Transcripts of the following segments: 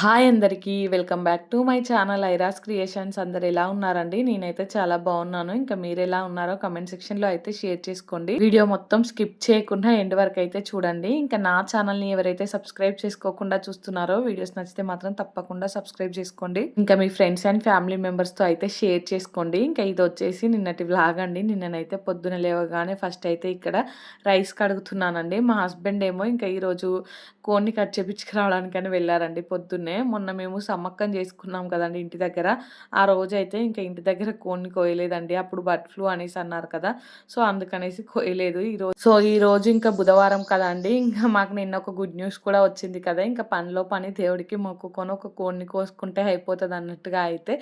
Hi అందరికీ welcome back to my channel Aira's creations. అందరు ఎలా ఉన్నారండి? నేనైతే చాలా బాగున్నాను. ఇంకా మీరు ఎలా ఉన్నారో కమెంట్ సెక్షన్లో అయితే షేర్ చేసుకోండి. వీడియో మొత్తం స్కిప్ చేయకుండా ఎండ్ వరకు అయితే చూడండి. ఇంకా నా ఛానల్ని ఎవరైతే సబ్స్క్రైబ్ చేసుకోకుండా చూస్తున్నారో వీడియోస్ నచ్చితే మాత్రం తప్పకుండా సబ్స్క్రైబ్ చేసుకోండి. ఇంకా మీ ఫ్రెండ్స్ అండ్ ఫ్యామిలీ మెంబర్స్తో అయితే షేర్ చేసుకోండి. ఇంకా ఇది వచ్చేసి నిన్నటి వ్లాగ్ అండి. నిన్ననైతే పొద్దున లేవగానే ఫస్ట్ అయితే ఇక్కడ రైస్ కడుగుతున్నానండి. మా హస్బెండ్ ఏమో ఇంకా ఈరోజు కోన్ని కట్ చేపించుకురావడానికని వెళ్ళారండి పొద్దున్నే. మొన్న మేము సమ్మక్కం చేసుకున్నాం కదండి ఇంటి దగ్గర. ఆ రోజు అయితే ఇంకా ఇంటి దగ్గర కోన్ని కోయలేదండి. అప్పుడు బర్డ్ ఫ్లూ అనేసి అన్నారు కదా. సో అందుకనేసి కోయలేదు. ఈరోజు సో ఈ రోజు ఇంకా బుధవారం కదండి ఇంకా మాకు నిన్న ఒక గుడ్ న్యూస్ కూడా వచ్చింది కదా. ఇంకా పనిలో పని దేవుడికి మొక్కుకొని ఒక కోన్ని కోసుకుంటే అయిపోతుంది అన్నట్టుగా అయితే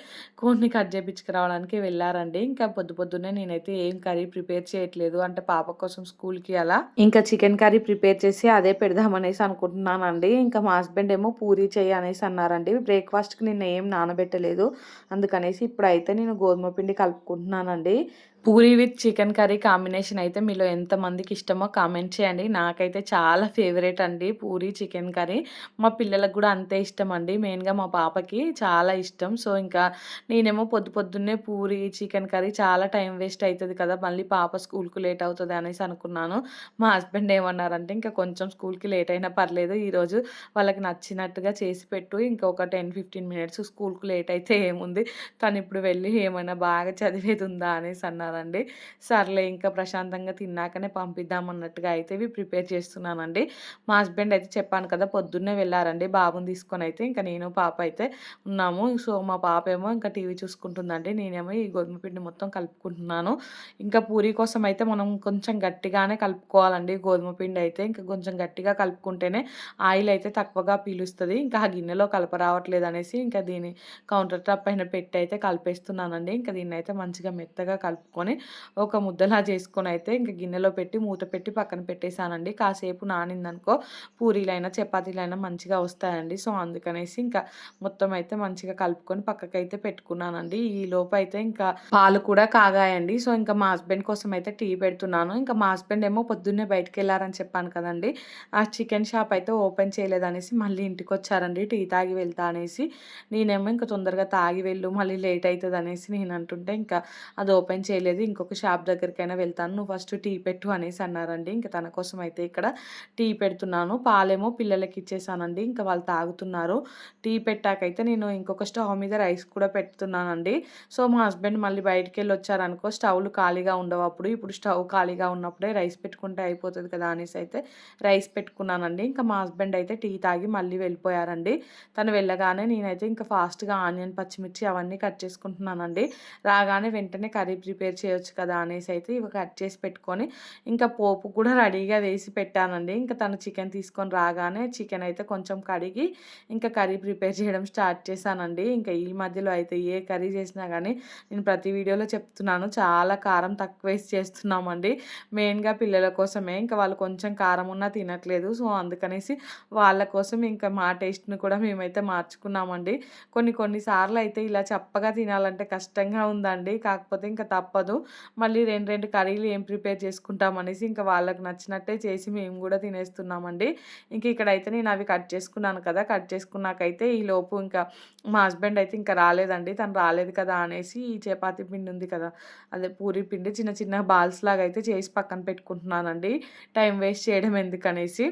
కోన్ని కట్ చేపించుకురావడానికి వెళ్ళారండి. ఇంకా పొద్దు పొద్దున్నే నేనైతే ఏం కర్రీ ప్రిపేర్ చేయట్లేదు. అంటే పాప కోసం స్కూల్కి అలా. ఇంకా చికెన్ కర్రీ ప్రిపేర్ చేసి అదే పెడదామనేసి అనుకుంటున్నాను. అనుకుంటున్నానండి ఇంకా మా హస్బెండ్ ఏమో పూరి చెయ్యి అనేసి అన్నారండి. బ్రేక్ఫాస్ట్కి నిన్న ఏం నానబెట్టలేదు. అందుకనేసి ఇప్పుడైతే నేను గోధుమ పిండి కలుపుకుంటున్నానండి. Puri with chicken curry combination అయితే మీలో ఎంతమందికి ఇష్టమో కామెంట్ చేయండి. నాకైతే చాలా ఫేవరెట్ అండి పూరి చికెన్ కర్రీ. మా పిల్లలకు కూడా అంతే ఇష్టం అండి. మెయిన్గా మా పాపకి చాలా ఇష్టం. సో ఇంకా నేనేమో పొద్దు పొద్దున్నే పూరి చికెన్ కర్రీ చాలా టైం వేస్ట్ అవుతుంది కదా మళ్ళీ పాప స్కూల్కి లేట్ అవుతుంది అనేసి అనుకున్నాను. మా హస్బెండ్ ఏమన్నారంటే ఇంకా కొంచెం స్కూల్కి లేట్ అయినా పర్లేదు ఈరోజు వాళ్ళకి నచ్చినట్టుగా చేసి పెట్టు. ఇంకొక టెన్ ఫిఫ్టీన్ మినిట్స్ స్కూల్కి లేట్ అయితే ఏముంది? తను ఇప్పుడు వెళ్ళి ఏమైనా బాగా చదివేది ఉందా? అనేసి అన్నారు. ఉన్నారండి సర్లే ఇంకా ప్రశాంతంగా తిన్నాకనే పంపిద్దాం అన్నట్టుగా అయితే ఇవి ప్రిపేర్ చేస్తున్నానండి. మా హస్బెండ్ అయితే చెప్పాను కదా పొద్దున్నే వెళ్ళారండి. బాబుని తీసుకొని అయితే ఇంకా నేను పాప అయితే ఉన్నాము. సో మా పాప ఏమో ఇంకా టీవీ చూసుకుంటుందండి. నేనేమో ఈ గోధుమ పిండి మొత్తం కలుపుకుంటున్నాను. ఇంకా పూరి కోసం అయితే మనం కొంచెం గట్టిగానే కలుపుకోవాలండి. గోధుమ పిండి అయితే ఇంకా కొంచెం గట్టిగా కలుపుకుంటేనే ఆయిల్ అయితే తక్కువగా పీలుస్తుంది. ఇంకా ఆ గిన్నెలో కలప రావట్లేదు అనేసి ఇంకా దీన్ని కౌంటర్ టాప్ పైన పెట్టి అయితే కలిపేస్తున్నానండి. ఇంకా దీన్ని అయితే మంచిగా మెత్తగా కలుపుకుంటాను తీసుకొని ఒక ముద్దలా చేసుకొని అయితే ఇంకా గిన్నెలో పెట్టి మూత పెట్టి పక్కన పెట్టేశానండి. కాసేపు నానిందనుకో పూరీలైనా చపాతీలైనా మంచిగా వస్తాయండి. సో అందుకనేసి ఇంకా మొత్తం అయితే మంచిగా కలుపుకొని పక్కకైతే పెట్టుకున్నానండి. ఈ లోపు అయితే ఇంకా పాలు కూడా కాగాయండి. సో ఇంకా మా హస్బెండ్ కోసం అయితే టీ పెడుతున్నాను. ఇంకా మా హస్బెండ్ ఏమో పొద్దున్నే బయటకు వెళ్ళారని చెప్పాను కదండి. ఆ చికెన్ షాప్ అయితే ఓపెన్ చేయలేదనేసి మళ్ళీ ఇంటికి వచ్చారండి టీ తాగి వెళ్తా అనేసి నేనేమో ఇంకా తొందరగా తాగి వెళ్ళు మళ్ళీ లేట్ అవుతుంది అనేసి నేను అంటుంటే ఇంకా అది ఓపెన్ చేయలేదు. లేదు ఇంకొక షాప్ దగ్గరికైనా వెళ్తాను. నువ్వు ఫస్ట్ టీ పెట్టు అనేసి అన్నారండి. ఇంకా తన కోసం అయితే ఇక్కడ టీ పెడుతున్నాను. పాలేమో పిల్లలకి ఇచ్చేసానండి. ఇంకా వాళ్ళు తాగుతున్నారు. టీ పెట్టాకైతే నేను ఇంకొక స్టవ్ మీద రైస్ కూడా పెడుతున్నానండి. సో మా హస్బెండ్ మళ్ళీ బయటికి వెళ్ళి వచ్చారనుకో స్టవ్లు ఖాళీగా ఉండవు అప్పుడు. ఇప్పుడు స్టవ్ ఖాళీగా ఉన్నప్పుడే రైస్ పెట్టుకుంటే అయిపోతుంది కదా అనేసి అయితే రైస్ పెట్టుకున్నానండి. ఇంకా మా హస్బెండ్ అయితే టీ తాగి మళ్ళీ వెళ్ళిపోయారండి. తను వెళ్ళగానే నేనైతే ఇంకా ఫాస్ట్గా ఆనియన్ పచ్చిమిర్చి అవన్నీ కట్ చేసుకుంటున్నానండి. రాగానే వెంటనే కర్రీ ప్రిపేర్ చేయొచ్చు కదా అనేసి అయితే ఇవి కట్ చేసి పెట్టుకొని ఇంకా పోపు కూడా రెడీగా వేసి పెట్టానండి. ఇంకా తను చికెన్ తీసుకొని రాగానే చికెన్ అయితే కొంచెం కడిగి ఇంకా కర్రీ ప్రిపేర్ చేయడం స్టార్ట్ చేశానండి. ఇంకా ఈ మధ్యలో అయితే ఏ కర్రీ చేసినా కానీ నేను ప్రతి వీడియోలో చెప్తున్నాను చాలా కారం తక్కువ వేసి చేస్తున్నామండి. మెయిన్గా పిల్లల కోసమే ఇంకా వాళ్ళు కొంచెం కారం ఉన్నా తినట్లేదు. సో అందుకనేసి వాళ్ళ కోసం ఇంకా మా టేస్ట్ని కూడా మేమైతే మార్చుకున్నామండి. కొన్ని కొన్నిసార్లు అయితే ఇలా చప్పగా తినాలంటే కష్టంగా ఉందండి. కాకపోతే ఇంకా తప్పదు. తప్పదు మళ్ళీ రెండు రెండు కర్రీలు ఏం ప్రిపేర్ చేసుకుంటాం అనేసి ఇంకా వాళ్ళకి నచ్చినట్టే చేసి మేము కూడా తినేస్తున్నామండి. ఇంక ఇక్కడైతే నేను అవి కట్ చేసుకున్నాను కదా కట్ చేసుకున్నాకైతే ఈ లోపు ఇంకా మా హస్బెండ్ అయితే ఇంకా రాలేదండి. తను రాలేదు కదా అనేసి ఈ చపాతి పిండి ఉంది కదా అదే పూరి పిండి చిన్న చిన్న బాల్స్ లాగా అయితే చేసి పక్కన పెట్టుకుంటున్నానండి. టైం వేస్ట్ చేయడం ఎందుకనేసి.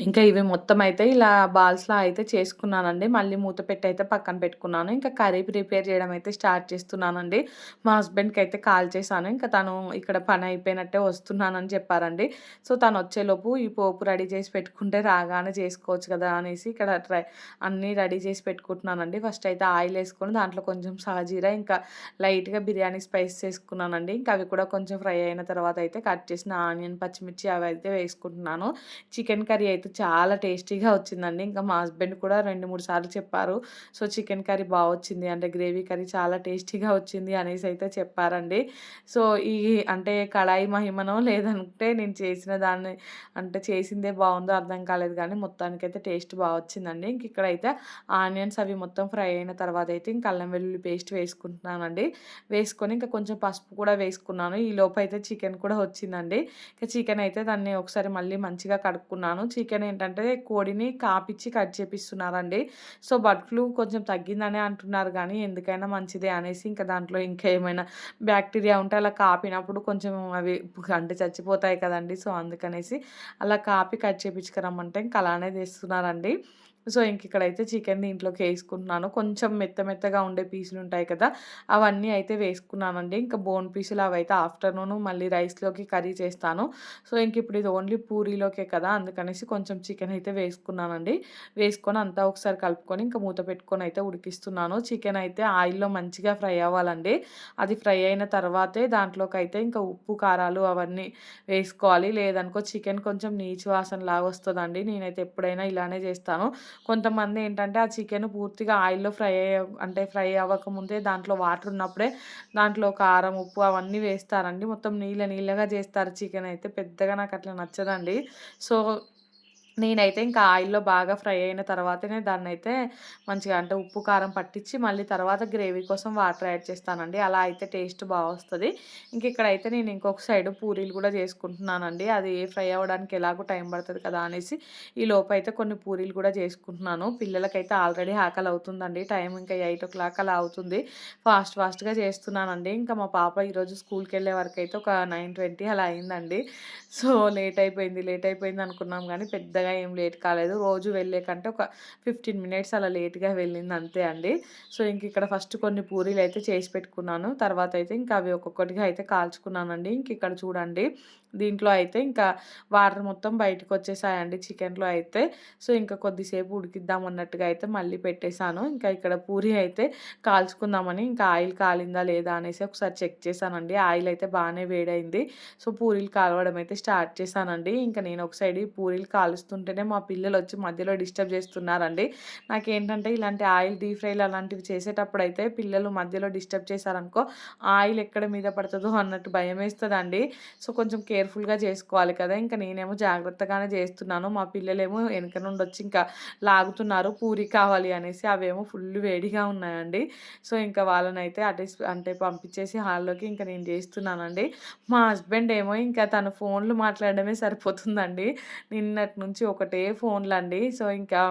ఇంకా ఇవి మొత్తం అయితే ఇలా బాల్స్లా అయితే చేసుకున్నానండి. మళ్ళీ మూత పెట్టి అయితే పక్కన పెట్టుకున్నాను. ఇంకా కర్రీ ప్రిపేర్ చేయడం అయితే స్టార్ట్ చేస్తున్నానండి. మా హస్బెండ్కి అయితే కాల్ చేశాను. ఇంకా తను ఇక్కడ పని అయిపోయినట్టే వస్తున్నానని చెప్పారండి. సో తను వచ్చేలోపు ఈ పోపు రెడీ చేసి పెట్టుకుంటే రాగానే చేసుకోవచ్చు కదా అనేసి ఇక్కడ ట్రై అన్నీ రెడీ చేసి పెట్టుకుంటున్నానండి. ఫస్ట్ అయితే ఆయిల్ వేసుకొని దాంట్లో కొంచెం సహజీరా ఇంకా లైట్గా బిర్యానీ స్పైస్ చేసుకున్నానండి ఇంకా అవి కూడా కొంచెం ఫ్రై అయిన తర్వాత అయితే కట్ చేసిన ఆనియన్ పచ్చిమిర్చి అవి అయితే వేసుకుంటున్నాను. చికెన్ కర్రీ అయితే అయితే చాలా టేస్టీగా వచ్చిందండి. ఇంకా మా హస్బెండ్ కూడా రెండు మూడు సార్లు చెప్పారు. సో చికెన్ కర్రీ బాగా వచ్చింది. అంటే గ్రేవీ కర్రీ చాలా టేస్టీగా వచ్చింది అనేసి అయితే చెప్పారండి. సో ఈ అంటే కడాయి మహిమనో లేదంటే నేను చేసిన దాన్ని అంటే చేసిందే బాగుందో అర్థం కాలేదు కానీ మొత్తానికి అయితే టేస్ట్ బాగా వచ్చిందండి. ఇంక ఇక్కడైతే ఆనియన్స్ అవి మొత్తం ఫ్రై అయిన తర్వాత అయితే ఇంక అల్లం వెల్లుల్లి పేస్ట్ వేసుకుంటున్నానండి. వేసుకొని ఇంకా కొంచెం పసుపు కూడా వేసుకున్నాను. ఈ లోపు అయితే చికెన్ కూడా వచ్చిందండి. ఇంకా చికెన్ అయితే దాన్ని ఒకసారి మళ్ళీ మంచిగా కడుక్కున్నాను. చికెన్ చికెన్ ఏంటంటే కోడిని కాపిచ్చి కట్ చేపిస్తున్నారండి. సో బర్డ్ ఫ్లూ కొంచెం తగ్గిందనే అంటున్నారు కానీ ఎందుకైనా మంచిదే అనేసి ఇంకా దాంట్లో ఇంకా ఏమైనా బ్యాక్టీరియా ఉంటే అలా కాపినప్పుడు కొంచెం అవి అంటే చచ్చిపోతాయి కదండి. సో అందుకనేసి అలా కాపి కట్ చేపించుకురమ్మంటే ఇంకా అలానే తెస్తున్నారండి సో ఇంక ఇక్కడైతే చికెన్ దీంట్లోకి వేసుకుంటున్నాను. కొంచెం మెత్త మెత్తగా ఉండే పీసులు ఉంటాయి కదా అవన్నీ అయితే వేసుకున్నానండి. ఇంకా బోన్ పీసులు అవి అయితే ఆఫ్టర్నూన్ మళ్ళీ రైస్లోకి కర్రీ చేస్తాను. సో ఇంక ఇప్పుడు ఇది ఓన్లీ పూరీలోకే కదా అందుకనేసి కొంచెం చికెన్ అయితే వేసుకున్నానండి. వేసుకొని అంతా ఒకసారి కలుపుకొని ఇంకా మూత పెట్టుకొని అయితే ఉడికిస్తున్నాను. చికెన్ అయితే ఆయిల్లో మంచిగా ఫ్రై అవ్వాలండి. అది ఫ్రై అయిన తర్వాతే దాంట్లోకి అయితే ఇంకా ఉప్పు కారాలు అవన్నీ వేసుకోవాలి. లేదనుకో చికెన్ కొంచెం నీచు వాసన లాగా వస్తుందండి. నేనైతే ఎప్పుడైనా ఇలానే చేస్తాను. కొంతమంది ఏంటంటే ఆ చికెన్ పూర్తిగా ఆయిల్లో ఫ్రై అయ్యే అంటే ఫ్రై అవ్వకముందే దాంట్లో వాటర్ ఉన్నప్పుడే దాంట్లో కారం ఉప్పు అవన్నీ వేస్తారండి. మొత్తం నీళ్ళ నీళ్ళగా చేస్తారు. చికెన్ అయితే పెద్దగా నాకు అట్లా నచ్చదండి. సో నేనైతే ఇంకా ఆయిల్‌లో బాగా ఫ్రై అయిన తర్వాతనే దాన్ని అయితే మంచిగా అంటే ఉప్పు, కారం పట్టించి మళ్ళీ తర్వాత గ్రేవీ కోసం వాటర్ యాడ్ చేస్తానండి. అలా అయితే టేస్ట్ బాగా వస్తుంది ఇంక ఇక్కడైతే నేను ఇంకొక సైడ్ పూరీలు కూడా చేసుకుంటున్నానండి. అది ఫ్రై అవ్వడానికి ఎలాగో టైం పడుతుంది కదా అనేసి ఈ అయితే కొన్ని పూరీలు కూడా చేసుకుంటున్నాను. పిల్లలకైతే ఆల్రెడీ ఆకలి అవుతుందండి. టైం ఇంకా ఎయిట్ ఓ క్లాక్ అలా అవుతుంది. ఫాస్ట్ ఫాస్ట్‌గా చేస్తున్నానండి. ఇంకా మా పాప ఈరోజు స్కూల్కి వెళ్ళే వరకు అయితే ఒక నైన్ ట్వంటీ అలా అయిందండి. సో లేట్ అయిపోయింది, లేట్ అయిపోయింది అనుకున్నాం కానీ పెద్ద పెద్దగా ఏం లేట్ కాలేదు. రోజు వెళ్ళే కంటే ఒక ఫిఫ్టీన్ మినిట్స్ అలా లేట్గా వెళ్ళింది అంతే అండి. సో ఇంక ఇక్కడ ఫస్ట్ కొన్ని పూరీలు అయితే చేసి పెట్టుకున్నాను. తర్వాత అయితే ఇంకా అవి ఒక్కొక్కటిగా అయితే కాల్చుకున్నానండి. ఇంక ఇక్కడ చూడండి. దీంట్లో అయితే ఇంకా వాటర్ మొత్తం బయటకు వచ్చేసాయండి చికెన్లో అయితే. సో ఇంకా కొద్దిసేపు ఉడికిద్దాం అన్నట్టుగా అయితే మళ్ళీ పెట్టేశాను. ఇంకా ఇక్కడ పూరి అయితే కాల్చుకుందామని ఇంకా ఆయిల్ కాలిందా లేదా అనేసి ఒకసారి చెక్ చేశానండి. ఆయిల్ అయితే బాగానే వేడైంది. సో పూరీలు కాలవడం అయితే స్టార్ట్ చేశానండి. ఇంకా నేను ఒక సైడ్ పూరీలు కాలుస్తుంటేనే మా పిల్లలు వచ్చి మధ్యలో డిస్టర్బ్ చేస్తున్నారండి. నాకేంటంటే ఇలాంటి ఆయిల్ డీప్ ఫ్రైలు అలాంటివి చేసేటప్పుడు అయితే పిల్లలు మధ్యలో డిస్టర్బ్ చేశారనుకో ఆయిల్ ఎక్కడ మీద పడుతుందో అన్నట్టు భయం వేస్తుందండి సో కొంచెం కేర్ కేర్ఫుల్గా చేసుకోవాలి కదా! ఇంకా నేనేమో జాగ్రత్తగానే చేస్తున్నాను మా పిల్లలేమో వెనక నుండి వచ్చి ఇంకా లాగుతున్నారు పూరి కావాలి అనేసి అవేమో ఫుల్ వేడిగా ఉన్నాయండి. సో ఇంకా వాళ్ళనైతే అటే అంటే పంపించేసి హాల్లోకి ఇంకా నేను చేస్తున్నానండి మా హస్బెండ్ ఏమో ఇంకా తన ఫోన్లు మాట్లాడడమే సరిపోతుందండి. నిన్నటి నుంచి ఒకటే ఫోన్లు అండి సో ఇంకా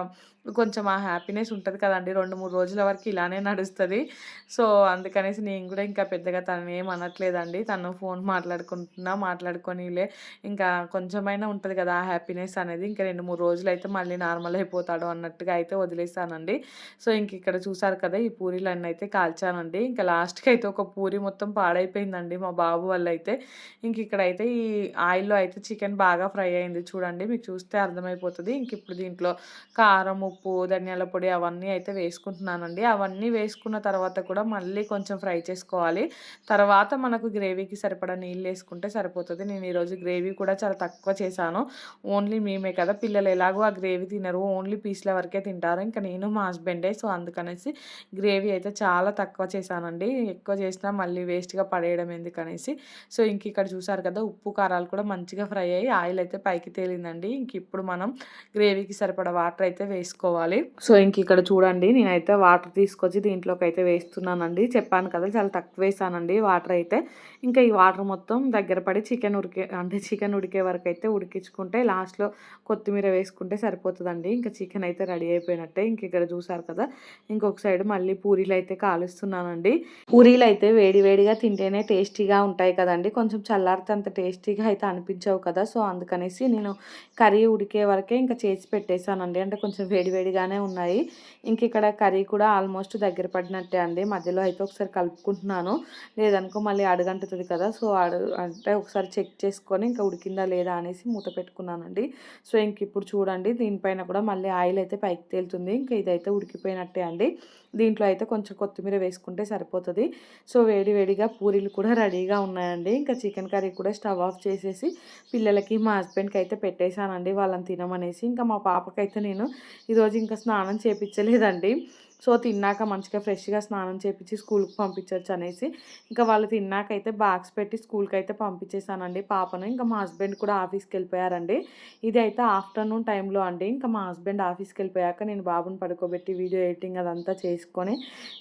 కొంచెం ఆ హ్యాపీనెస్ ఉంటుంది కదండి. రెండు మూడు రోజుల వరకు ఇలానే నడుస్తుంది. సో అందుకనేసి నేను కూడా ఇంకా పెద్దగా తను ఏం అనట్లేదండి. తను ఫోన్ మాట్లాడుకుంటున్నా మాట్లాడుకొనిలే. ఇంకా కొంచెమైనా ఉంటుంది కదా ఆ హ్యాపీనెస్ అనేది. ఇంకా రెండు మూడు రోజులు అయితే మళ్ళీ నార్మల్ అయిపోతాడు అన్నట్టుగా అయితే వదిలేస్తానండి సో ఇంక ఇక్కడ చూసారు కదా ఈ పూరీలన్నీ అయితే కాల్చానండి. ఇంకా లాస్ట్కి అయితే ఒక పూరి మొత్తం పాడైపోయిందండి మా బాబు వల్ల అయితే. ఇంక ఇక్కడైతే ఈ ఆయిల్లో అయితే చికెన్ బాగా ఫ్రై అయింది చూడండి. మీకు చూస్తే అర్థమైపోతుంది. ఇంక ఇప్పుడు దీంట్లో కారం ఉప్పు ధనియాల పొడి అవన్నీ అయితే వేసుకుంటున్నానండి. అవన్నీ వేసుకున్న తర్వాత కూడా మళ్ళీ కొంచెం ఫ్రై చేసుకోవాలి. తర్వాత మనకు గ్రేవీకి సరిపడా నీళ్ళు వేసుకుంటే సరిపోతుంది. నేను ఈరోజు గ్రేవీ కూడా చాలా తక్కువ చేశాను. ఓన్లీ మేమే కదా. పిల్లలు ఎలాగో ఆ గ్రేవీ తినరు. ఓన్లీ పీస్ల వరకే తింటారు. ఇంకా నేను మా హస్బెండే సో అందుకనేసి గ్రేవీ అయితే చాలా తక్కువ చేశానండి. ఎక్కువ చేసినా మళ్ళీ వేస్ట్గా పడేయడం ఎందుకనేసి. సో ఇంక ఇక్కడ చూసారు కదా ఉప్పు కారాలు కూడా మంచిగా ఫ్రై అయ్యి ఆయిల్ అయితే పైకి తేలిందండి. ఇంక ఇప్పుడు మనం గ్రేవీకి సరిపడా వాటర్ అయితే వేసుకోవాలి. తీసుకోవాలి సో ఇంక ఇక్కడ చూడండి నేనైతే వాటర్ తీసుకొచ్చి దీంట్లోకి అయితే వేస్తున్నానండి. చెప్పాను కదా చాలా తక్కువ వేసానండి వాటర్ అయితే. ఇంకా ఈ వాటర్ మొత్తం దగ్గర పడి చికెన్ ఉడికే అంటే చికెన్ ఉడికే వరకు అయితే ఉడికించుకుంటే లాస్ట్లో కొత్తిమీర వేసుకుంటే సరిపోతుందండి. ఇంకా చికెన్ అయితే రెడీ అయిపోయినట్టే. ఇంక ఇక్కడ చూసారు కదా ఇంకొక సైడ్ మళ్ళీ పూరీలు అయితే కాలుస్తున్నానండి. పూరీలు అయితే వేడి వేడిగా తింటేనే టేస్టీగా ఉంటాయి కదండి. కొంచెం చల్లారితే అంత టేస్టీగా అయితే అనిపించవు కదా. సో అందుకనేసి నేను కర్రీ ఉడికే వరకే ఇంకా చేసి పెట్టేశానండి. అంటే కొంచెం వేడి వేడిగానే ఉన్నాయి. ఇంక ఇక్కడ కర్రీ కూడా ఆల్మోస్ట్ దగ్గర పడినట్టే అండి. మధ్యలో అయితే ఒకసారి కలుపుకుంటున్నాను. లేదనుకో మళ్ళీ అడుగంటుతుంది కదా సో అడు అంటే ఒకసారి చెక్ చేసుకొని ఇంకా ఉడికిందా లేదా అనేసి మూత పెట్టుకున్నానండి. సో ఇంక ఇప్పుడు చూడండి దీనిపైన కూడా మళ్ళీ ఆయిల్ అయితే పైకి తేలుతుంది. ఇంకా ఇదైతే ఉడికిపోయినట్టే అండి. దీంట్లో అయితే కొంచెం కొత్తిమీర వేసుకుంటే సరిపోతుంది. సో వేడి వేడిగా పూరీలు కూడా రెడీగా ఉన్నాయండి. ఇంకా చికెన్ కర్రీ కూడా స్టవ్ ఆఫ్ చేసేసి పిల్లలకి మా హస్బెండ్కి అయితే పెట్టేశానండి. వాళ్ళని తినమనేసి. ఇంకా మా పాపకైతే నేను ఈరోజు ఇంకా స్నానం చేపించలేదండి సో తిన్నాక మంచిగా ఫ్రెష్గా స్నానం చేపించి స్కూల్కి పంపించవచ్చు అనేసి. ఇంకా వాళ్ళు తిన్నాక అయితే బాక్స్ పెట్టి స్కూల్కి అయితే పంపించేసానండి పాపను. ఇంకా మా హస్బెండ్ కూడా ఆఫీస్కి వెళ్ళిపోయారండి ఇది అయితే ఆఫ్టర్నూన్ టైంలో అండి. ఇంకా మా హస్బెండ్ ఆఫీస్కి వెళ్ళిపోయాక నేను బాబుని పడుకోబెట్టి వీడియో ఎడిటింగ్ అదంతా చేసుకొని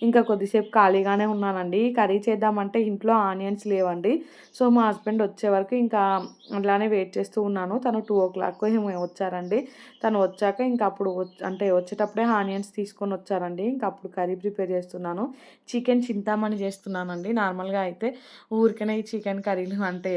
ఇంకా కొద్దిసేపు ఖాళీగానే ఉన్నానండి. కర్రీ చేద్దామంటే ఇంట్లో ఆనియన్స్ లేవండి. సో మా హస్బెండ్ వచ్చే వరకు ఇంకా అట్లానే వెయిట్ చేస్తూ ఉన్నాను. తను టూ ఓ క్లాక్ వచ్చారండి. తను వచ్చాక ఇంకా అప్పుడు అంటే వచ్చేటప్పుడే ఆనియన్స్ తీసుకొని వచ్చారండి. ఇంకా అప్పుడు కర్రీ ప్రిపేర్ చేస్తున్నాను. చికెన్ చింతామణి చేస్తున్నానండి. నార్మల్గా అయితే ఊరికనే ఈ చికెన్ కర్రీలు అంటే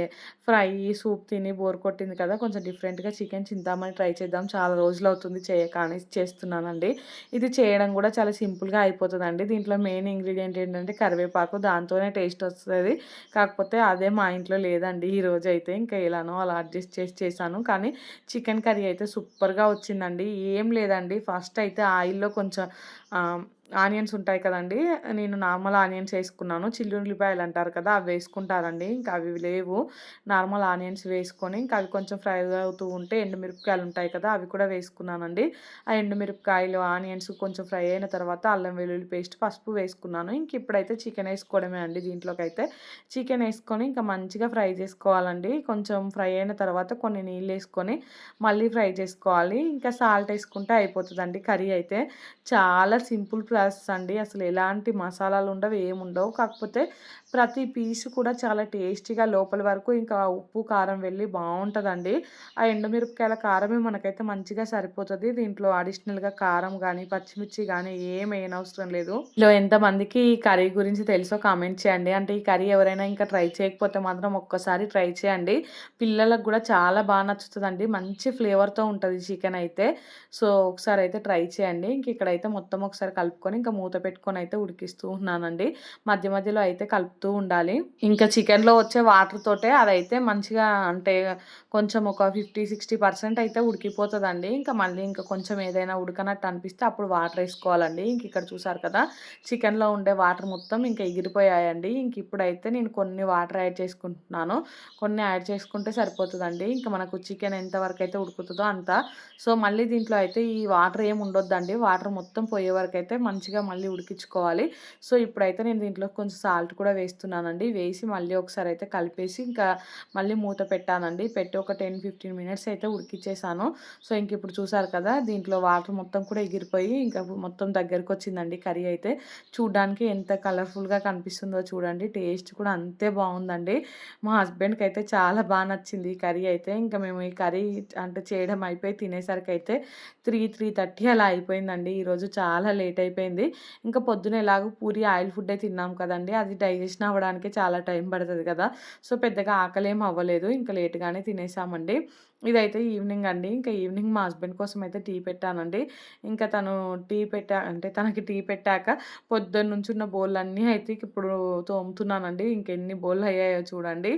ఫ్రై సూప్ తిని బోర్ కొట్టింది కదా కొంచెం డిఫరెంట్గా చికెన్ చింతామణి ట్రై చేద్దాం. చాలా రోజులు అవుతుంది చేయకాని చేస్తున్నానండి. ఇది చేయడం కూడా చాలా సింపుల్గా అయిపోతుందండి. దీంట్లో మెయిన్ ఇంగ్రీడియంట్ ఏంటంటే కరివేపాకు. దాంతోనే టేస్ట్ వస్తుంది. కాకపోతే అదే మా ఇంట్లో లేదండి. ఈ అయితే ఇంకా ఎలానో అలా అడ్జస్ట్ చేసి చేశాను. కానీ చికెన్ కర్రీ అయితే సూపర్గా వచ్చిందండి. ఏం లేదండి. ఫస్ట్ అయితే ఆయిల్లో కొంచెం Um, ఆనియన్స్ ఉంటాయి కదండి. నేను నార్మల్ ఆనియన్స్ వేసుకున్నాను. చిల్లి ఉల్లిపాయలు అంటారు కదా అవి వేసుకుంటారండి. ఇంకా అవి లేవు. నార్మల్ ఆనియన్స్ వేసుకొని ఇంకా అవి కొంచెం ఫ్రై అవుతూ ఉంటే ఎండుమిరపకాయలు ఉంటాయి కదా అవి కూడా వేసుకున్నానండి. ఆ ఎండుమిరపకాయలు ఆనియన్స్ కొంచెం ఫ్రై అయిన తర్వాత అల్లం వెల్లుల్లి పేస్ట్ పసుపు వేసుకున్నాను. ఇంక ఇప్పుడైతే చికెన్ వేసుకోవడమే అండి దీంట్లోకైతే. చికెన్ వేసుకొని ఇంకా మంచిగా ఫ్రై చేసుకోవాలండి. కొంచెం ఫ్రై అయిన తర్వాత కొన్ని నీళ్ళు వేసుకొని మళ్ళీ ఫ్రై చేసుకోవాలి. ఇంకా సాల్ట్ వేసుకుంటే అయిపోతుందండి కర్రీ అయితే. చాలా సింపుల్ క్లాసెస్ అండి. అసలు ఎలాంటి మసాలాలు ఉండవు ఏముండవు. కాకపోతే ప్రతి పీసు కూడా చాలా టేస్టీగా లోపల వరకు ఇంకా ఉప్పు కారం వెళ్ళి బాగుంటుందండి. ఆ ఎండుమిరపకాయల కారమే మనకైతే మంచిగా సరిపోతుంది. దీంట్లో అడిషనల్గా కారం కానీ పచ్చిమిర్చి కానీ ఏం అవసరం లేదు. ఇలా ఎంతమందికి ఈ కర్రీ గురించి తెలుసో కామెంట్ చేయండి. అంటే ఈ కర్రీ ఎవరైనా ఇంకా ట్రై చేయకపోతే మాత్రం ఒక్కసారి ట్రై చేయండి. పిల్లలకు కూడా చాలా బాగా నచ్చుతుందండి. మంచి ఫ్లేవర్తో ఉంటుంది చికెన్ అయితే. సో ఒకసారి అయితే ట్రై చేయండి. ఇంక ఇక్కడైతే మొత్తం ఒకసారి కలుపుకొని ఇంకా మూత పెట్టుకొని అయితే ఉడికిస్తూ ఉన్నానండి. మధ్య మధ్యలో అయితే కలుపుతూ ఉండాలి. ఇంకా చికెన్లో వచ్చే వాటర్ తోటే అదైతే మంచిగా అంటే కొంచెం ఒక ఫిఫ్టీ సిక్స్టీ పర్సెంట్ అయితే ఉడికిపోతుందండి. ఇంకా మళ్ళీ ఇంకా కొంచెం ఏదైనా ఉడకనట్టు అనిపిస్తే అప్పుడు వాటర్ వేసుకోవాలండి. ఇంక ఇక్కడ చూసారు కదా చికెన్లో ఉండే వాటర్ మొత్తం ఇంకా ఎగిరిపోయాయండి. ఇంక ఇప్పుడైతే నేను కొన్ని వాటర్ యాడ్ చేసుకుంటున్నాను. కొన్ని యాడ్ చేసుకుంటే సరిపోతుందండి. ఇంకా మనకు చికెన్ ఎంతవరకు అయితే ఉడుకుతుందో అంత. సో మళ్ళీ దీంట్లో అయితే ఈ వాటర్ ఏమి ఉండొద్దండి. వాటర్ మొత్తం పోయే వరకు అయితే మంచిగా మళ్ళీ ఉడికించుకోవాలి. సో ఇప్పుడైతే నేను దీంట్లో కొంచెం సాల్ట్ కూడా వేస్తున్నానండి వేసి మళ్ళీ ఒకసారి అయితే కలిపేసి ఇంకా మళ్ళీ మూత పెట్టానండి. పెట్టి ఒక టెన్ ఫిఫ్టీన్ మినిట్స్ అయితే ఉడికిచ్చేసాను. సో ఇంక ఇప్పుడు చూసారు కదా దీంట్లో వాటర్ మొత్తం కూడా ఎగిరిపోయి ఇంకా మొత్తం దగ్గరకు వచ్చిందండి కర్రీ అయితే. చూడడానికి ఎంత కలర్ఫుల్గా కనిపిస్తుందో చూడండి. టేస్ట్ కూడా అంతే బాగుందండి. మా హస్బెండ్కి అయితే చాలా బాగా నచ్చింది ఈ కర్రీ అయితే. ఇంకా మేము ఈ కర్రీ అంటే చేయడం అయిపోయి తినేసరికి అయితే త్రీ త్రీ థర్టీ అలా అయిపోయిందండి. ఈరోజు చాలా లేట్ అయిపోయింది. ఇంకా పొద్దున ఎలాగో పూరి ఆయిల్ ఫుడ్డే తిన్నాం కదండి. అది డైజెషన్ అవ్వడానికి చాలా టైం పడుతుంది కదా. సో పెద్దగా ఆకలి ఏం అవ్వలేదు. ఇంకా లేట్గానే తినేసామండి. ఇదైతే ఈవినింగ్ అండి. ఇంకా ఈవినింగ్ మా హస్బెండ్ కోసం అయితే టీ పెట్టానండి. ఇంకా తను టీ పెట్టా అంటే తనకి టీ పెట్టాక పొద్దున్న నుంచి ఉన్న బౌల్ అన్నీ అయితే ఇప్పుడు తోముతున్నానండి. ఇంకెన్ని బోళ్ళు అయ్యాయో చూడండి.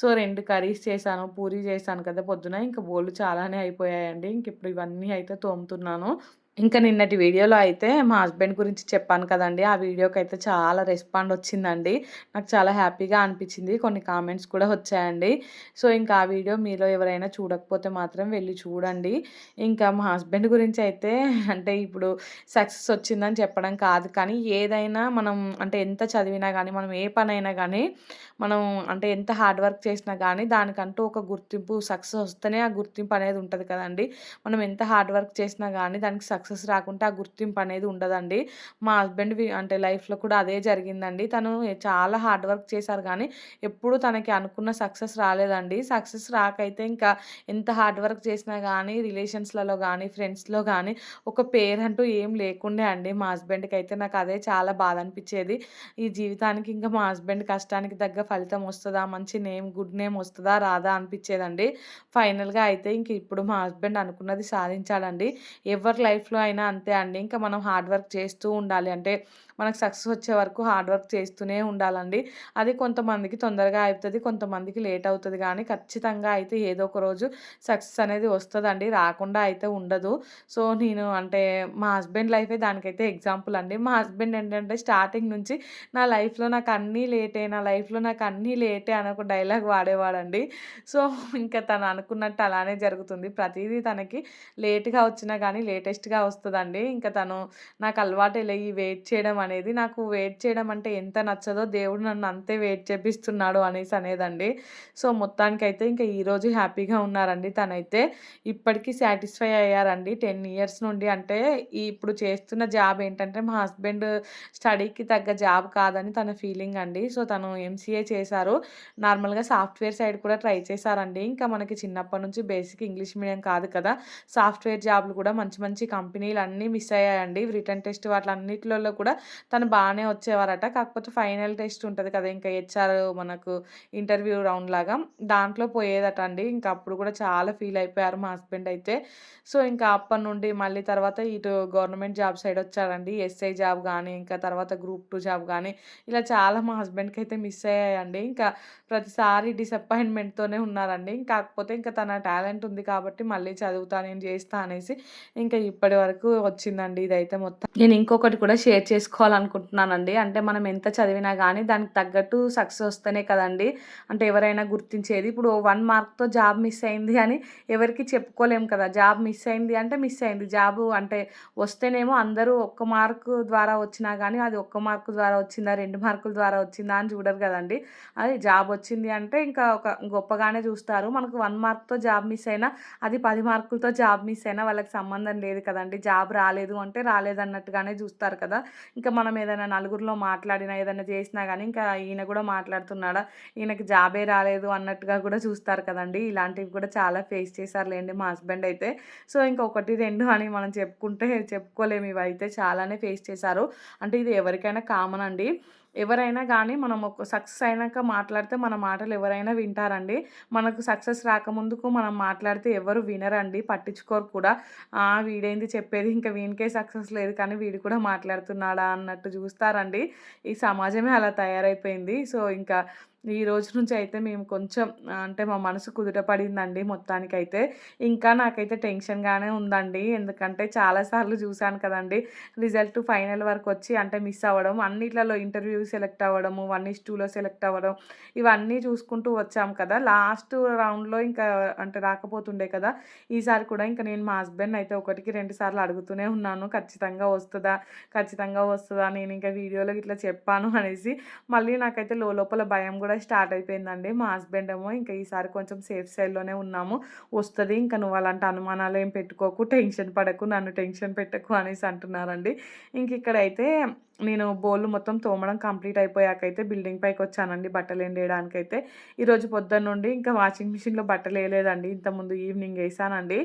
సో రెండు కర్రీస్ చేశాను పూరి చేశాను కదా పొద్దున. ఇంకా బోళ్ళు చాలానే అయిపోయాయండి. ఇంక ఇప్పుడు ఇవన్నీ అయితే తోముతున్నాను. ఇంకా నిన్నటి వీడియోలో అయితే మా హస్బెండ్ గురించి చెప్పాను కదండి. ఆ వీడియోకి అయితే చాలా రెస్పాండ్ వచ్చిందండి. నాకు చాలా హ్యాపీగా అనిపించింది. కొన్ని కామెంట్స్ కూడా వచ్చాయండి. సో ఇంకా ఆ వీడియో మీలో ఎవరైనా చూడకపోతే మాత్రం వెళ్ళి చూడండి. ఇంకా మా హస్బెండ్ గురించి అయితే అంటే ఇప్పుడు సక్సెస్ వచ్చిందని చెప్పడం కాదు. కానీ ఏదైనా మనం అంటే ఎంత చదివినా కానీ మనం ఏ పని అయినా కానీ మనం అంటే ఎంత హార్డ్ వర్క్ చేసినా కానీ దానికంటూ ఒక గుర్తింపు సక్సెస్ వస్తేనే ఆ గుర్తింపు అనేది ఉంటుంది కదండి. మనం ఎంత హార్డ్ వర్క్ చేసినా కానీ దానికి సక్సెస్ రాకుంటే ఆ గుర్తింపు అనేది ఉండదండి. మా హస్బెండ్ అంటే లైఫ్లో కూడా అదే జరిగిందండి. తను చాలా హార్డ్ వర్క్ చేశారు కానీ ఎప్పుడు తనకి అనుకున్న సక్సెస్ రాలేదండి. సక్సెస్ రాకైతే ఇంకా ఎంత హార్డ్ వర్క్ చేసినా కానీ రిలేషన్స్లలో కానీ ఫ్రెండ్స్లో కానీ ఒక పేరు అంటూ ఏం లేకుండే అండి మా హస్బెండ్కి అయితే నాకు అదే చాలా బాధ అనిపించేది ఈ జీవితానికి ఇంకా మా హస్బెండ్ కష్టానికి తగ్గ ఫలితం వస్తుందా? మంచి నేమ్ గుడ్ నేమ్ వస్తుందా? రాదా? అనిపించేదండి ఫైనల్గా అయితే ఇంక ఇప్పుడు మా హస్బెండ్ అనుకున్నది సాధించాడండి. ఎవరి లైఫ్ లైఫ్లో అయినా అంతే అండి. ఇంకా మనం హార్డ్ వర్క్ చేస్తూ ఉండాలి. అంటే మనకు సక్సెస్ వచ్చే వరకు హార్డ్ వర్క్ చేస్తూనే ఉండాలండి. అది కొంతమందికి తొందరగా అవుతుంది కొంతమందికి లేట్ అవుతుంది కానీ ఖచ్చితంగా అయితే ఏదో ఒక రోజు సక్సెస్ అనేది వస్తుందండి. రాకుండా అయితే ఉండదు. సో నేను అంటే మా హస్బెండ్ లైఫే దానికైతే ఎగ్జాంపుల్ అండి. మా హస్బెండ్ ఏంటంటే స్టార్టింగ్ నుంచి నా లైఫ్లో నాకు అన్నీ లేటే నా లైఫ్లో నాకు అన్నీ లేటే అని ఒక డైలాగ్ వాడేవాడండి. సో ఇంకా తను అనుకున్నట్టు అలానే జరుగుతుంది. ప్రతిదీ తనకి లేట్గా వచ్చినా కానీ లేటెస్ట్గా వస్తుందండి. ఇంకా తను నాకు అలవాటేలే ఈ వెయిట్ చేయడం అనేది. నాకు వెయిట్ చేయడం అంటే ఎంత నచ్చదో దేవుడు నన్ను అంతే వెయిట్ చేపిస్తున్నాడు అనేసి అనేదండి. సో, మొత్తానికైతే ఇంకా ఈరోజు హ్యాపీగా ఉన్నారండి తనైతే. ఇప్పటికీ సాటిస్ఫై అయ్యారండి 10 ఇయర్స్ నుండి. అంటే ఇప్పుడు చేస్తున్న జాబ్ ఏంటంటే మా హస్బెండ్ స్టడీకి తగ్గ జాబ్ కాదని తన ఫీలింగ్ అండి. సో, తను ఎంసీఏ చేశారు. నార్మల్‌గా సాఫ్ట్‌వేర్ సైడ్ కూడా ట్రై చేశారండి. ఇంకా మనకి చిన్నప్పటి నుంచి బేసిక్ ఇంగ్లీష్ మీడియం కాదు కదా! సాఫ్ట్‌వేర్ జాబ్‌లు కూడా మంచి మంచి కంపెనీలు అన్నీ మిస్ అయ్యాయండి. రిటన్ టెస్ట్ వాటి అన్నిటిలో కూడా తను బాగానే వచ్చేవారట. కాకపోతే ఫైనల్ టెస్ట్ ఉంటుంది కదా! ఇంకా హెచ్ఆర్ మనకు ఇంటర్వ్యూ రౌండ్ లాగా దాంట్లో పోయేదట అండి. ఇంకా అప్పుడు కూడా చాలా ఫీల్ అయిపోయారు మా హస్బెండ్ అయితే. సో, ఇంకా అప్పటి నుండి మళ్ళీ తర్వాత ఇటు గవర్నమెంట్ జాబ్ సైడ్ వచ్చారండి. ఎస్ఐ జాబ్ కానీ ఇంకా తర్వాత గ్రూప్ టూ జాబ్ కానీ ఇలా చాలా మా హస్బెండ్కి అయితే మిస్ అయ్యాయండి. ఇంకా ప్రతిసారి డిసప్పాయింట్‌మెంట్‌తోనే ఉన్నారండి. కాకపోతే ఇంకా తన టాలెంట్ ఉంది కాబట్టి మళ్ళీ చదువుతా, నేను చేస్తా అనేసి ఇంకా ఇప్పటి వరకు వచ్చిందండి ఇదైతే మొత్తం. నేను ఇంకొకటి కూడా షేర్ చేసుకో చేసుకోవాలనుకుంటున్నానండి. అంటే మనం ఎంత చదివినా కానీ దానికి తగ్గట్టు సక్సెస్ వస్తేనే కదండి అంటే ఎవరైనా గుర్తించేది. ఇప్పుడు వన్ మార్క్‌తో జాబ్ మిస్ అయింది అని ఎవరికి చెప్పుకోలేము కదా! జాబ్ మిస్ అయింది అంటే మిస్ అయింది. జాబు అంటే వస్తేనేమో అందరూ ఒక్క మార్కు ద్వారా వచ్చినా కానీ అది ఒక్క మార్కు ద్వారా వచ్చిందా, రెండు మార్కుల ద్వారా వచ్చిందా అని చూడరు కదండీ! అది జాబ్ వచ్చింది అంటే ఇంకా ఒక గొప్పగానే చూస్తారు. మనకు వన్ మార్క్‌తో జాబ్ మిస్ అయినా, అది పది మార్కులతో జాబ్ మిస్ అయినా వాళ్ళకి సంబంధం లేదు కదండి జాబ్ రాలేదు అంటే రాలేదన్నట్టుగానే చూస్తారు కదా! ఇంకా మనం ఏదైనా నలుగురిలో మాట్లాడినా, ఏదైనా చేసినా కానీ ఇంకా ఈయన కూడా మాట్లాడుతున్నాడా, ఈయనకి జాబే రాలేదు అన్నట్టుగా కూడా చూస్తారు కదండీ! ఇలాంటివి కూడా చాలా ఫేస్ చేశారులేండి మా హస్బెండ్ అయితే. సో, ఇంకా 1, 2 అని మనం చెప్పుకుంటే చెప్పుకోలేము ఇవైతే చాలానే ఫేస్ చేశారు. అంటే ఇది ఎవరికైనా కామన్ అండి. ఎవరైనా కానీ మనం ఒక సక్సెస్ అయినాక మాట్లాడితే మన మాటలు ఎవరైనా వింటారండి. మనకు సక్సెస్ రాకముందుకు మనం మాట్లాడితే ఎవరు వినరండి. పట్టించుకోరు కూడా. వీడేంది చెప్పేది ఇంకా వీనికే సక్సెస్ లేదు కానీ వీడు కూడా మాట్లాడుతున్నాడా అన్నట్టు చూస్తారండి. ఈ సమాజమే అలా తయారైపోయింది. సో, ఇంకా ఈ రోజు నుంచి అయితే మేము కొంచెం అంటే మా మనసు కుదుట పడిందండి మొత్తానికైతే. ఇంకా నాకైతే టెన్షన్‌గానే ఉందండి. ఎందుకంటే చాలా సార్లు చూసాను రిజల్ట్ ఫైనల్ వరకు వచ్చి అంటే మిస్ అవ్వడం, అన్నిట్లలో ఇంటర్వ్యూ సెలెక్ట్ అవ్వడము, 1:2లో సెలెక్ట్ అవ్వడం ఇవన్నీ చూసుకుంటూ వచ్చాం కదా! లాస్ట్ రౌండ్‌లో ఇంకా అంటే రాకపోతుండే కదా! ఈసారి కూడా ఇంకా నేను మా హస్బెండ్ అయితే ఒకటికి రెండు సార్లు అడుగుతూనే ఉన్నాను. ఖచ్చితంగా వస్తుందా ఖచ్చితంగా వస్తుందా నేను ఇంకా వీడియోలో ఇట్లా చెప్పాను అనేసి. మళ్ళీ నాకైతే లోలోపల భయం కూడా స్టార్ట్ అయిపోయిందండి. మా హస్బెండ్ ఏమో ఇంకా ఈసారి కొంచెం సేఫ్ సైడ్‌లోనే ఉన్నాము. వస్తుంది ఇంకా నువ్వు అలాంటి అనుమానాలు ఏం పెట్టుకోకు, టెన్షన్ పడకు, నన్ను టెన్షన్ పెట్టకు అనేసి అంటున్నారండి. ఇంక ఇక్కడైతే నేను బోళ్ళు మొత్తం తోమడం కంప్లీట్ అయిపోయాకైతే బిల్డింగ్ పైకి వచ్చానండి బట్టలు ఎండేయడానికైతే. ఈరోజు పొద్దున్న నుండి ఇంకా వాషింగ్ మిషన్‌లో బట్టలు వేయలేదండి ఇంతకుముందు ఈవినింగ్ వేసానండి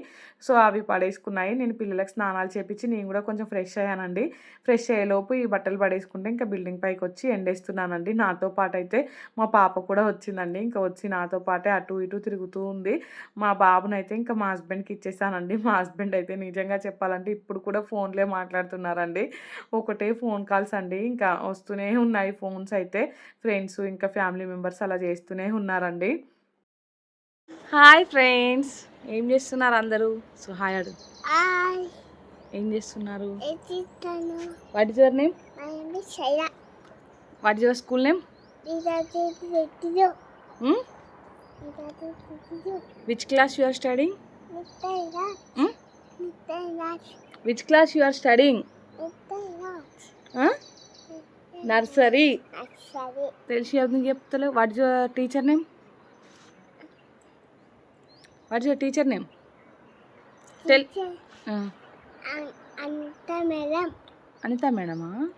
సో, అవి పడేసుకున్నాయి. నేను పిల్లలకు స్నానాలు చేపించి నేను కూడా కొంచెం ఫ్రెష్ అయ్యానండి. ఫ్రెష్ అయ్యేలోపు ఈ బట్టలు పడేసుకుంటే ఇంకా బిల్డింగ్ పైకి వచ్చి ఎండేస్తున్నానండి. నాతో పాటైతే మా పాప కూడా వచ్చిందండి. ఇంకా వచ్చి నాతో పాటే అటు ఇటు తిరుగుతూ ఉంది. మా బాబునైతే ఇంకా మా హస్బెండ్‌కి ఇచ్చేసానండి. మా హస్బెండ్ అయితే నిజంగా చెప్పాలంటే ఇప్పుడు కూడా ఫోన్‌లే మాట్లాడుతున్నారండి. ఒకటే ఫోన్ కాల్ కాల్స్ అండి. ఇంకా వస్తూనే ఉన్నాయి ఫోన్స్ అయితే. ఫ్రెండ్స్ ఇంకా ఫ్యామిలీ మెంబర్స్ అలా చేస్తూనే ఉన్నారండి. Hi friends. ఏం చేస్తున్నారు అందరూ? సో, హాయ్ అడుగు. హాయ్ ఏం చేస్తున్నారు? What is your name? My name is Shaila what is your school name? Which class you are Raj which class you are studying? Nursery. తెలిసి ఎందుకు చెప్తలేవు? What your teacher name? What your teacher name? Tell teacher ఆ. అన్- అంత madam Anitha మేడమా?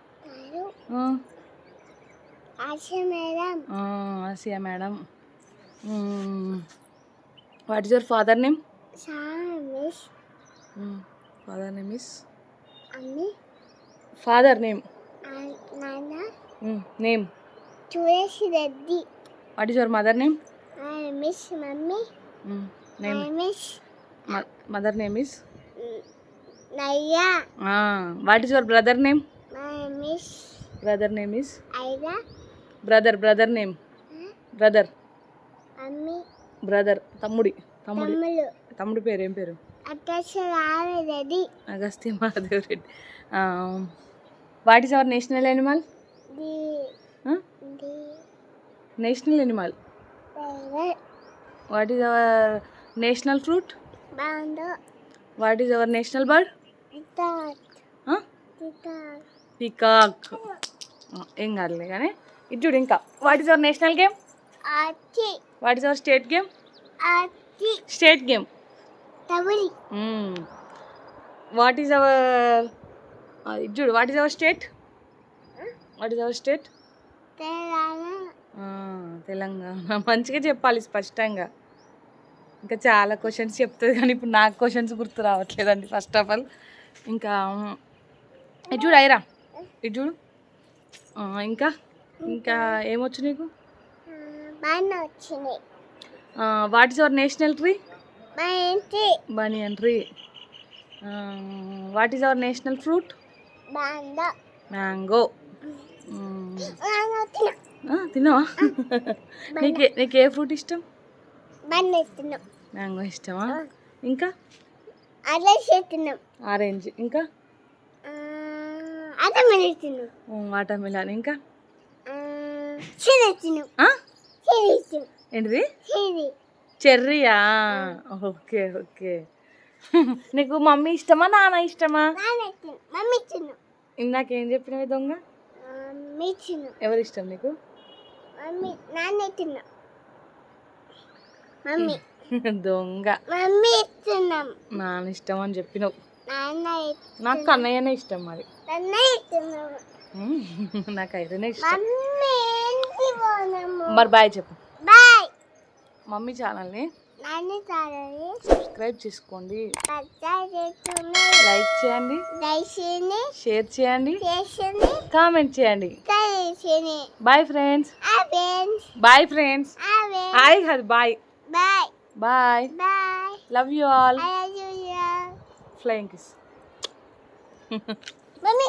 Madam Asiya madam. What is your father name? Father name is father name. Name. Suresh Reddy what is your mother name? Miss mummy name. Miss mother name is నయ్యా. What is your brother name? Miss brother name is Aira brother brother name. Brother అమ్మి brother తమ్ముడి తమ్ముడి తమ్ముడు పేరు ఏం పేరు? Agastya Mahadev Reddy. What is our national animal? The. National animal. పేరు what is our national fruit? What is our national bird? Peacock. ఏం కాదులే కానీ. ఇది చూడు ఇంకా. What is our national game? What is our state game? State game. What is our ఇది చూడు what is our state what is our state Telangana. మంచిగా చెప్పాలి స్పష్టంగా. ఇంకా చాలా క్వశ్చన్స్ చెప్తుంది కానీ ఇప్పుడు నాకు క్వశ్చన్స్ గుర్తు రావట్లేదండి ఫస్ట్ ఆఫ్ ఆల్ ఇంకా ఇది చూడు ఐరా. ఇది చూడు. ఇంకా? ఇంకా ఏమొచ్చు నీకు? What is our national tree ఇంటి banyan tree what is our national fruit mango తిన్నావా? నీకు నీకు ఏ ఫ్రూట్ ఇష్టం? మ్యాంగో ఇష్టమా? ఇంకా? ఆరెంజ్ ఇంకా? వాటర్ మిలాన్ ఇంకా? ఏంటిది? చిరి చెర్రీయా? Okay okay. నీకు మమ్మీ ఇష్టమా నాన్న ఇష్టమా? మమ్మీ ఇందాకేం చెప్పినవి దొంగ? ఎవరు ఇష్టం నీకు? దొంగ. నాన్న ఇష్టం అని చెప్పినావు. నాకు కన్నయ్యనే ఇష్టం మరి. నాకు అయితేనే ఇష్టం. మరి బాయ్ చెప్పు. బాయ్. మమ్మీ ఛానల్ని సబ్స్క్రైబ్ చేసుకోండి లైక్ చేయండి. షేర్ చేయండి. కామెంట్ చేయండి. Bye friends bye friends hi కాదు bye bye bye bye love you all. Flying kiss Mami,